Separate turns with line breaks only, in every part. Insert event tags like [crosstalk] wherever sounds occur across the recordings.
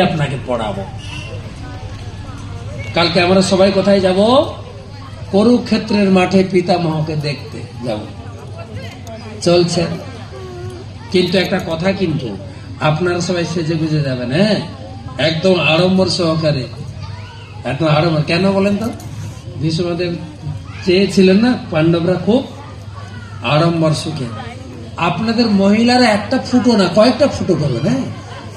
আপনাকে পড়াবো? কালকে আমরা সবাই কোথায় যাব? কুরুক্ষেত্রের মাঠে পিতামহকে দেখতে যাব। চলছে। কিন্তু একটা কথা কিন্তু, আপনারা সবাই সেজে গুজে যাবেন হ্যাঁ? একদম আড়ম্বর সহকারে। একদম আড়ম্বর। কেন বলেন তো? ভীষ্মদেব চেয়েছিলেন না, পাণ্ডবরা খুব আড়ম্বর সুখে। আপনাদের মহিলারা একটা ফুটো না, কয়েকটা ফুটো করবেন হ্যাঁ?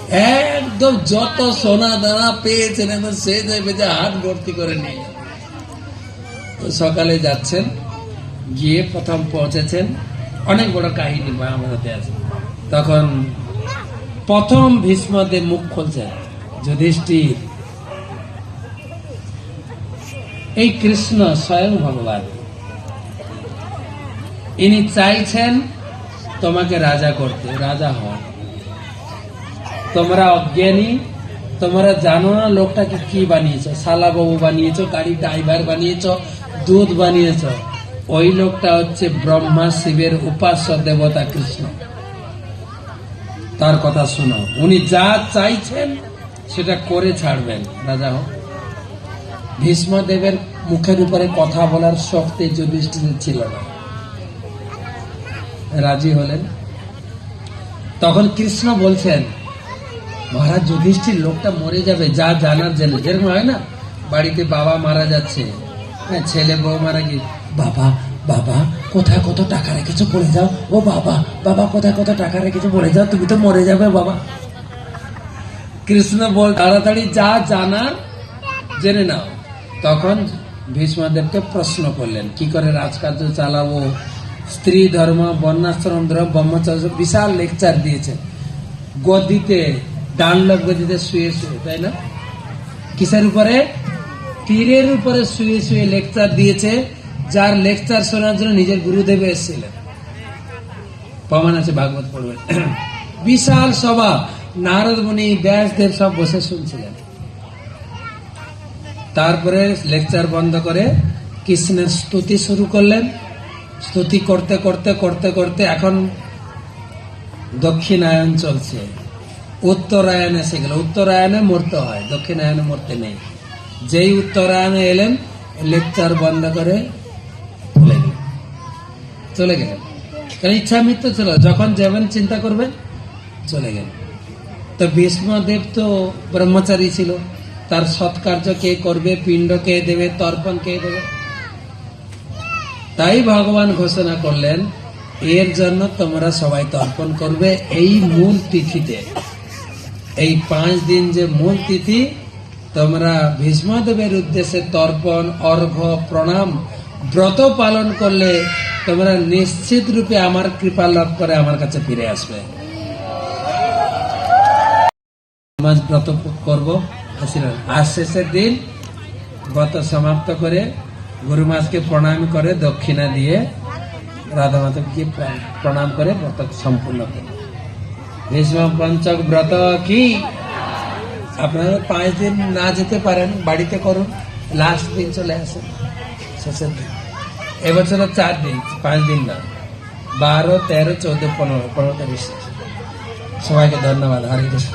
একদম যত সোনা দানা পেয়েছেন একদম সে যাবে হাত ভর্তি করে নিয়ে তো সকালে যাচ্ছেন, গিয়ে প্রথম পৌঁছেছেন। অনেক বড় কাহিনী বা আমাদের আছে। তখন প্রথম ভীষ্মদেব মুখ খুলছেন, যুধিষ্ঠির, এই কৃষ্ণ স্বয়ং ভগবান। ইনি চাইছেন তোমাকে রাজা করতে, রাজা হন তোমরা অজ্ঞানী, তোমরা জানো না লোকটাকে কি বানিয়েছো? শালা বাবু বানিয়েছো, গাড়ি ড্রাইভার বানিয়েছো, দুধ বানিয়েছ। ওই লোকটা হচ্ছে ব্রহ্মা শিবের উপাস্য দেবতা কৃষ্ণ। তার কথা শোনো। উনি যা চাইছেন, সেটা করে ছাড়বেন। রাজা হোক। ভীষ্মদেবের মুখের উপরে কথা বলার শক্তি যুধিষ্ঠিরের ছিল না। রাজি হলেন। তখন কৃষ্ণ বলছেন মহারাজ যুধিষ্ঠির, লোকটা মরে যাবে, যা জানার জেনে। যেরকম হয় না, বাড়িতে বাবা মারা যাচ্ছে হ্যাঁ ছেলে বউ মারা গিয়ে, বাবা বাবা, কোথায় কত টাকা রেখেছো বলে যাও। ও বাবা বাবা, কোথায় কত টাকা রেখেছো বলে যাও, তুমি তো মরে যাবে, বাবা। কৃষ্ণ বল, তাড়াতাড়ি যা জানার জেনে নাও। তখন ভীষ্মদেবকে প্রশ্ন করলেন, কি করে রাজকার্য চালাবো? স্ত্রী, ধর্ম বর্ণাশ্রম ধর্ম, ব্রহ্মচর্য, বিশাল লেকচার দিয়েছে। গদিতে ডানলভ গদিতে শুয়ে শুয়ে, তাই না? কিসের উপরে? তীরের উপরে শুয়ে শুয়ে লেকচার দিয়েছে, যার লেকচার শোনার জন্য নিজের গুরুদেব এসেছিলেন। প্রমাণ আছে, ভাগবত পড়বেন। [clears throat] বিশাল সভা, নারদ মুনি, ব্যাসদেব সব বসে শুনছিলেন। তারপরে লেকচার বন্ধ করে কৃষ্ণের স্তুতি শুরু করলেন। স্তুতি করতে করতে করতে করতে এখন দক্ষিণায়ন চলছে। উত্তরায়ণে গেল উত্তরায়ণে মরতে হয় দক্ষিণায়নে মরতে নেই। যেই উত্তরায়ণে এলেন, লেকচার বন্ধ করে চলে গেলেন। চলে গেলেন। কারণ ইচ্ছা মৃত্যু ছিল? যখন যাবেন, চিন্তা করবেন, চলে গেলেন। তো ভীষ্মদেব তো ব্রহ্মচারী ছিল। তার সৎকার্য কে করবে, পিণ্ড কে দেবে, তর্পণ কে দেবে? তাই ভগবান ঘোষণা করলেন, এর জন্য তোমরা সবাই তর্পণ করবে এই মূল তিথিতে। এই পাঁচ দিন যে মূল তিথি, তোমরা ভীষ্মদেবের উদ্দেশ্যে তর্পণ অর্ঘ প্রণাম ব্রত পালন করলে তোমরা নিশ্চিত রূপে আমার কৃপা লাভ করে আমার কাছে ফিরে আসবে। মাস ব্রত করব। আর শেষের দিন ব্রত সমাপ্ত করে গুরু মাসকে প্রণাম করে দক্ষিণা দিয়ে রাধা মাতাকে প্রণাম করে ব্রত সম্পূর্ণ করে ভীষ্ম পঞ্চক ব্রত কি আপনারা পাঁচ দিন না যেতে পারেন বাড়িতে করুন লাস্ট দিন চলে আসেন শেষের দিন এবছর চার দিন পাঁচ দিন না বারো তেরো চোদ্দ পনেরো পনেরো তারিখ সবাইকে ধন্যবাদ হরে কৃষ্ণ